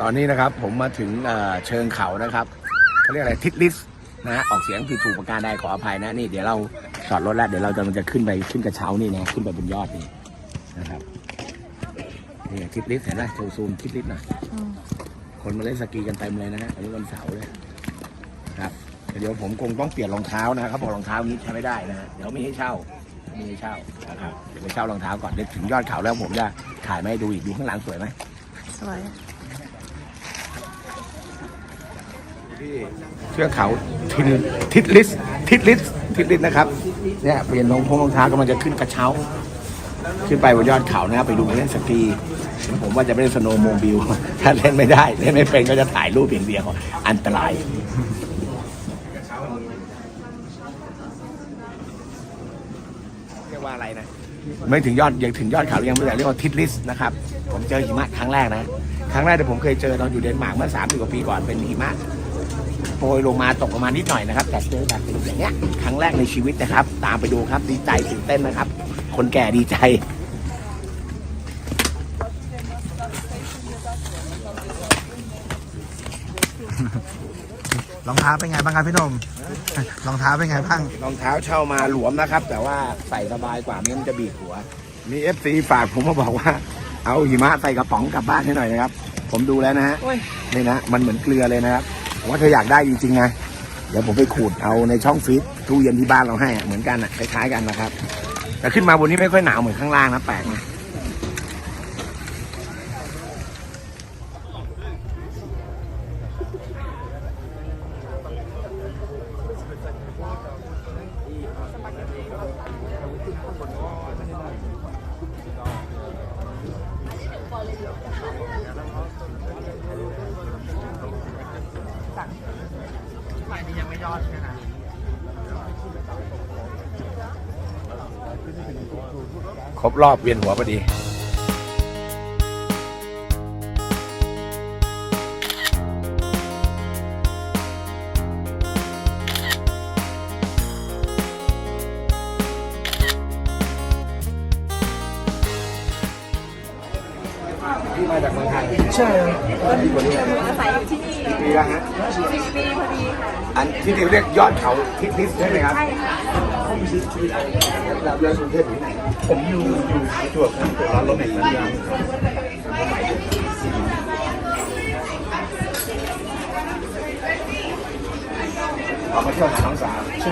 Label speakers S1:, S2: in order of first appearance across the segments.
S1: ตอนนี้นะครับผมมาถึงเชิงเขานะครับเขาเรียกอะไรทิศลิสนะฮะออกเสียงผิดถูกประการใดขออภัยนะนี่เดี๋ยวเราจอดรถแล้วเดี๋ยวเราจะมันจะขึ้นไปขึ้นกระเช้านี่นะขึ้นไปบนยอดนี่นะครับนี่ทิศลิสเห็นไหมโชว์ซูมทิศลิสหน่อยคนมาเล่นสกีกันเต็มเลยนะฮะอันนี้วันเสาร์เลยนะครับเดี๋ยวผมคงต้องเปลี่ยนรองเท้านะเขาบอกรองเท้านี้ใช้ไม่ได้นะฮะเดี๋ยวไม่ให้เช่าไม่ให้เช่านะครับเดี๋ยวไปเช่ารองเท้าก่อนเดี๋ยวถึงยอดเขาแล้วผมจะถ่ายมาให้ดูอีกดูข้างหลังสวยไหม
S2: สวย
S1: ที่ เชือกเขาทินทิศลิสทิศลิสทิศลิสนะครับเนี่ยเปลี่ยนรองพงรองเท้ากำลังจะขึ้นกระเช้า ขึ้นไปบนยอดเขานะครับไปดูเล่นสกีผมว่าจะไม่ได้สโนว์โมบิลถ้าเล่นไม่ได้เล่นไม่เป็นก็จะถ่ายรูปเพียงเดียวอันตรายเรียกว่าอะไรนะไม่ถึงยอดยังถึงยอดเขายังไม่ได้เรียกว่าทิศลิสนะครับผมเจอหิมะครั้งแรกนะครั้งแรกที่ผมเคยเจอตอนอยู่เดนมาร์กเมื่อสามสิบกว่าปีก่อนเป็นหิมะ ปรยลงมาตกลงมานิดหน่อยนะครับ แต่เจอแบบอย่างเงี้ยครั้งแรกในชีวิตนะครับ ตามไปดูครับดีใจตื่นเต้นนะครับ คนแก่ดีใจ
S3: รองเท้าเป็นไงบ้างครับพี่หนุ่มรองเท้าเป็นไงบ้าง
S1: รองเท้าเช่ามาหลวมนะครับ แต่ว่าใส่สบายกว่าไม่งั้นมันจะบีบหัว มีเอฟซีฝากผมมาบอกว่า เอาหิมะใส่กระป๋องกลับบ้านให้หน่อยนะครับ ผมดูแล้วนะฮะนี่นะ มันเหมือนเกลือเลยนะครับ ผมว่าเธออยากได้จริงๆไงเดี๋ยวผมไปขูดเอาในช่องฟรีซตู้เย็นที่บ้านเราให้เหมือนกันอะคล้ายๆกันนะครับ แต่ขึ้นมาบนนี้ไม่ค่อยหนาวเหมือนข้างล่างนะแปลกนะ ครบรอบเวียนหัวพอดี ที่มาจากเมืองไทย
S3: ใช่
S2: อาศัยอยู่ที่นี่
S1: กี่ปีแล้วฮะ
S2: สิบปีพอดีค่ะ
S1: อันที่เรียกยอดเขาทิศนิสใช่ไหมครับ
S2: ใช่ค่ะ
S1: เราเรียนกรุงเทพอยู่ไหน
S3: ผมอยู่อยู่ประจวบครับเปิดร้านรถแห่งสัญญาณ
S1: เรามาเที่ยวหาน้องสาว
S3: ใช่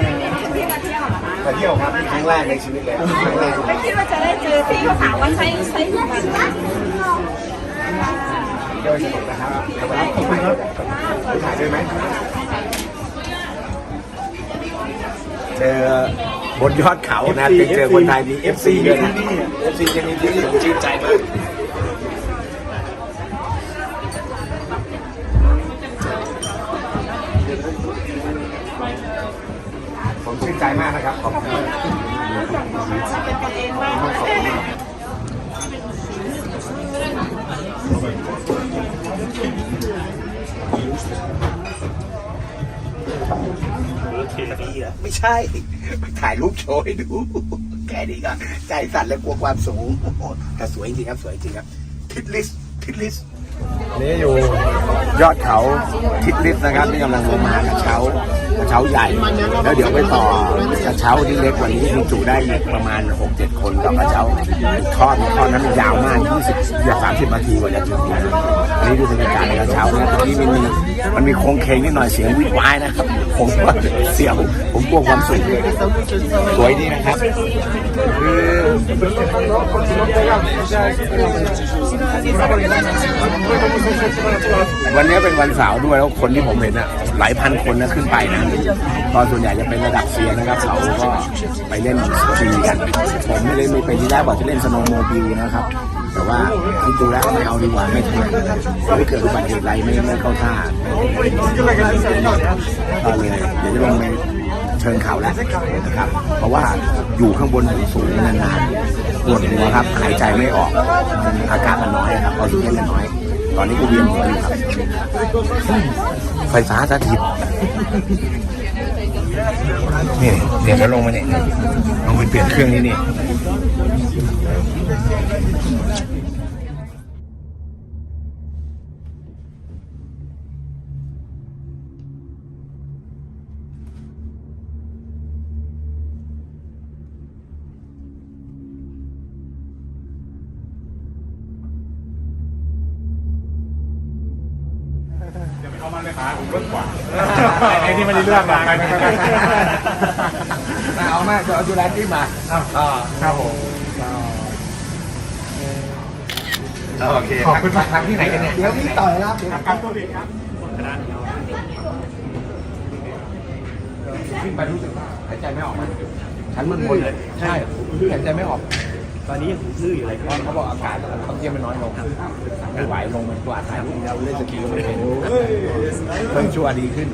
S2: พี่มาเที่ยวเหรอคะ
S1: มาเที่ยวครับครั้งแรกในชีวิตเลยครั้งแรก
S2: ไม่คิดว่าจะได้เจอพี่เขาถามว่าใช้ใช้กี่วัน
S1: เที่ยวสนุกนะครับเดี๋ยววันนี้ขอบคุณครับไปถ่ายด้วยไหมเจอบนยอดเขานะไปเจอคนไทยมี FC ด้วยนะ FC จะมีที่นี่ผมชื่นใจมากผมชื่นใจมากนะครับขอบคุณมาก
S2: เป็นกันเองมาก
S1: ไม่ใช่ถ่ายรูปโชว์ให้ดู แค่นี้ก็ใจสั่นและกลัวความสูงแต่สวยจริงครับ สวยจริงครับ ทิดลิสทิดลิส นี่อยู่ยอดเขาทิศลิสนะครับที่กำลังลงมากระเช้ากระเช้าใหญ่ แล้วเดี๋ยวไปต่อกระเช้าที่เล็กกว่านี้บรรจุได้ประมาณ 6-7 คนกับกระเช้าทอดทอดนั้นยาวมาก20เกือบ30นาทีกว่าจะถึงนะอันนี้ดูบรรยากาศในกระเช้านะตรงนี้มันมีมันมีโค้งเคงนิดหน่อยเสียงวิดวายนะครับผมว่าเสียวผมกลัวความสูงสวยดีนะครับคือวันนี้เป็นวันเสาร์ด้วยแล้วคนที่ผมเห็นอะหลายพันคนนะขึ้นไปนะตอนส่วนใหญ่จะเป็นระดับเซียนนะครับเขาก็ไปเล่นสกีกันผมไม่ได้มีไปที่แรกบอกจะเล่นสโนว์โมบิลนะครับ แต่ว่าคิดดูแล้วไม่เอาดีกว่าไม่ถนัดไม่เกิดอุบัติเหตุอะไรไม่ไม่เข้าท่าก็เลยเดี๋ยวจะลงไปเชิญเขาแล้วนะครับ เพราะว่าอยู่ข้างบนสูงนานๆปวดหัวครับหายใจไม่ออกอากาศมันน้อยนะครับออกซิเจนมันน้อย ตอนนี้ก็เวียนหัวอยู่ครับไฟฟ้าสถิตนี่เดี๋ยวจะลงมาเนี่ยลงไปเปลี่ยนเครื่องนี่นี่
S3: เบื้องขวา
S4: ไอ้นี่ไม่ได้เรื่องหรอก
S1: เอามากจะเอาจูแลนที่มาอ่า
S4: ครับผม
S1: โอเค
S4: ขอบคุณมากครับที่ไหนกันเนี่ย
S1: เดี๋ยวพี่ต่อยครับ
S4: ครับตัวผิดครับ
S1: ขึ้นไปรู้สึกว่าหายใจไม่ออกมันฉันมันบนเลยใช่หายใจไม่ออก
S4: ตอนนี้ยังลื่นอยู่เลย
S1: เพราะเขาบอกอากาศเขาเทียมมันน้อยลงไม่ไหวลงมันกว่าถ่ายรูปเราเล่นสกีก็ไม่เป็นเพิ่งชั่วดีขึ้น